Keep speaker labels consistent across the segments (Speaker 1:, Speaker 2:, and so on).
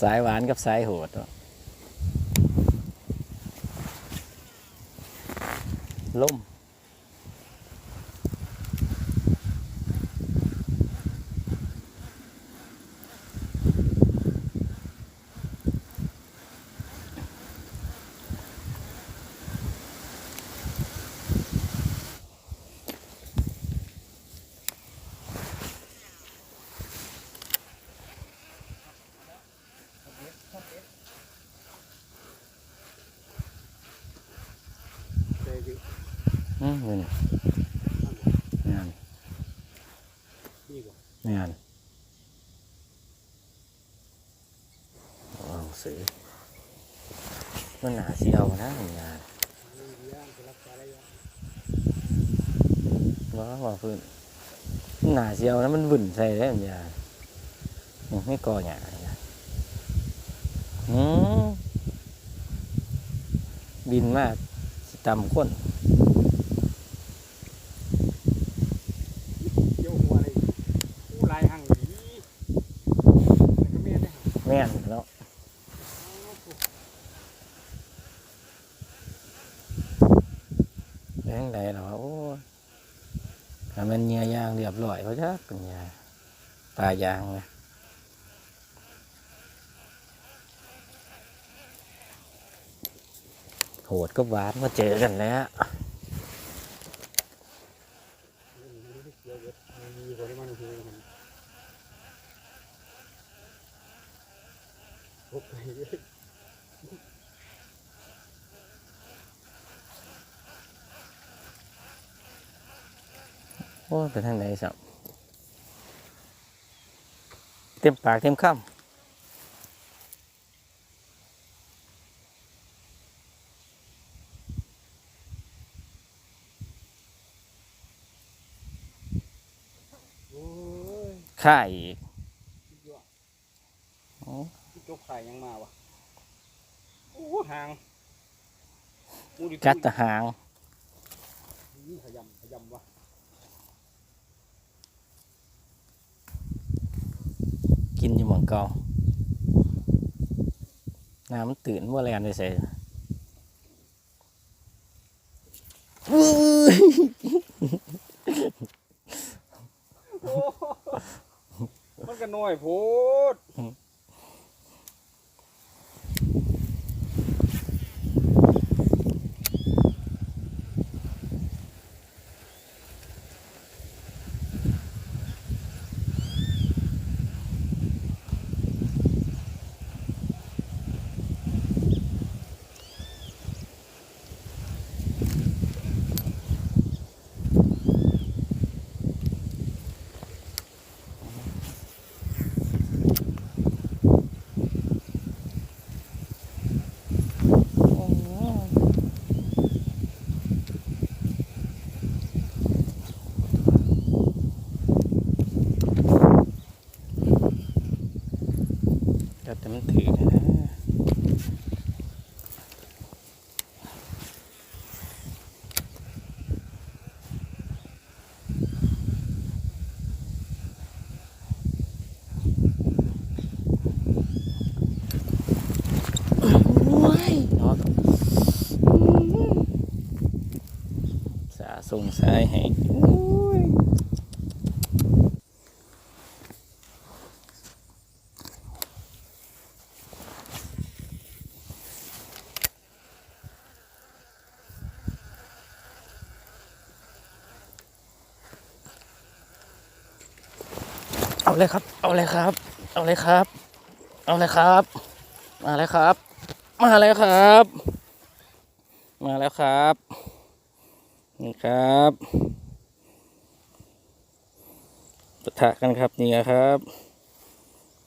Speaker 1: สายหวานกับสายโหด ล่ม
Speaker 2: อื
Speaker 1: มนี่นี่งานงานเอาสือมันหนาสีเอานะงาน
Speaker 2: ว้า
Speaker 1: ว่าว่าพื้นหนาเสีเอานะมันวุ่นใส่ได้เหมันยาอืมไม่ก่อหยาอืมบินมากสิตำก้น
Speaker 2: เกี่ยวหัวอะไรผู้ลายหั่งหนีมันก็แม่นได้หั่ง
Speaker 1: แม่นเนาะแรงใดหรอโอ้ยถ้ามันเงียยางเรียบร้อยเขาจะเป็นยาปลายางไงโหดก็หวานมาเจอกันแล้ว
Speaker 2: เกี่ยวเวทมีคนที่มันคือมัน โอ้ไปเลย
Speaker 1: โอ้ยเป็นทางไหนสับเต็มปากเต็มคำ
Speaker 2: โอ้ย
Speaker 1: ข่าอีก
Speaker 2: ยั่ว
Speaker 1: โอ้
Speaker 2: จกไข่ ยังมาวะโอ้ห่างมูดิ
Speaker 1: กัดแตะหาง
Speaker 2: นี่ขยำขยำวะ
Speaker 1: กินอยู่หมองเก่าน้ำมันตื่นว่าแลนไปใส่อุ้ย
Speaker 2: โอ้มันก็น้อยโพด
Speaker 1: ก็แต่มันถือนะ โอ้ยเนาะ สาส่งสายให้ เอาเลยครับ เอาเลยครับ เอาเลยครับ เอาเลยครับ มาแล้วครับ มาแล้วครับ มาแล้วครับ นี่ครับปะทะกันครับนี่ครับ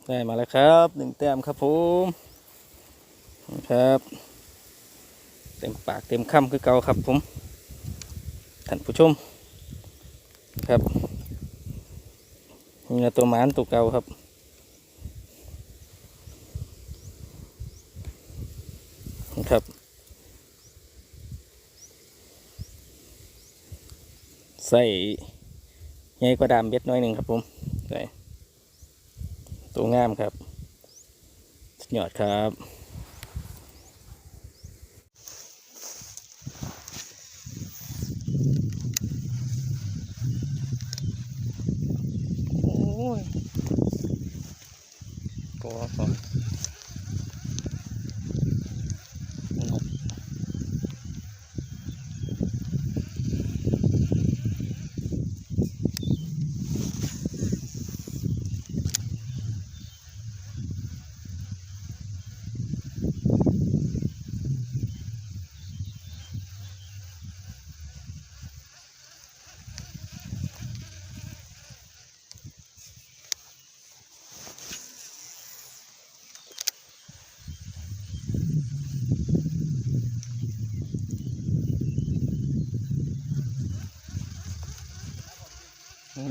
Speaker 1: ได้มาแล้วครับหนึ่งแต้มครับผมนะครับเต็มปากเต็มคำคือเก่าครับผมท่านผู้ชมครับ นี่ละตัวหมานตัวเก่าครับครับ ใส่ใหญ่กว่าดามเบ็ดน้อยหนึ่งครับผมใส่ตัวงามครับ ยอดครับ กอ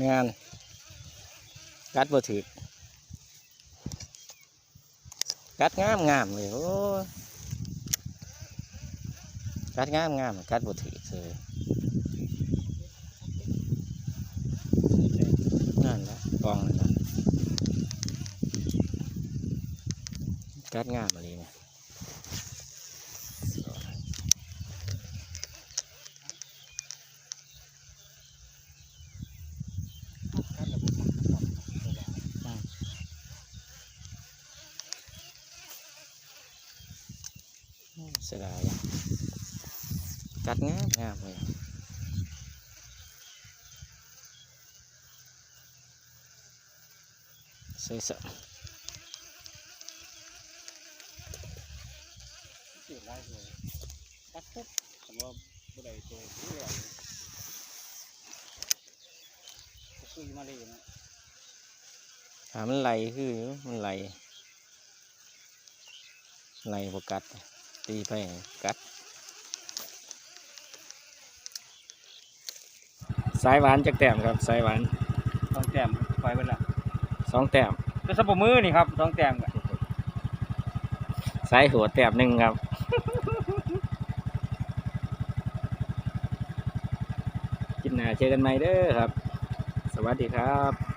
Speaker 1: งานกัดบ่ถือกัดงามงามเลยโอ้กัดงามงามกัดบ่ถือเลยนั่นแหละกองนั่นนะกัดงามอะไร เสียดายกัดงามงามเลยสวยสด
Speaker 2: สียได้เลยตัดปุ๊บผมว่าบ่ได้ตัวนี่แหละคุยมาเลยนะ
Speaker 1: หามันไหลคือมันไหลไหลบกัด ตีไปกัด สายหวานจากแต้มครับ สายหวาน
Speaker 2: สองแต้มไปเบิดละ
Speaker 1: สองแต้ม
Speaker 2: ก็สปมือนี่ครับสองแต้มกัน
Speaker 1: สายหัวแต้มหนึ่งครับกินหนาเจอกันใหม่เด้อครับ สวัสดีครับ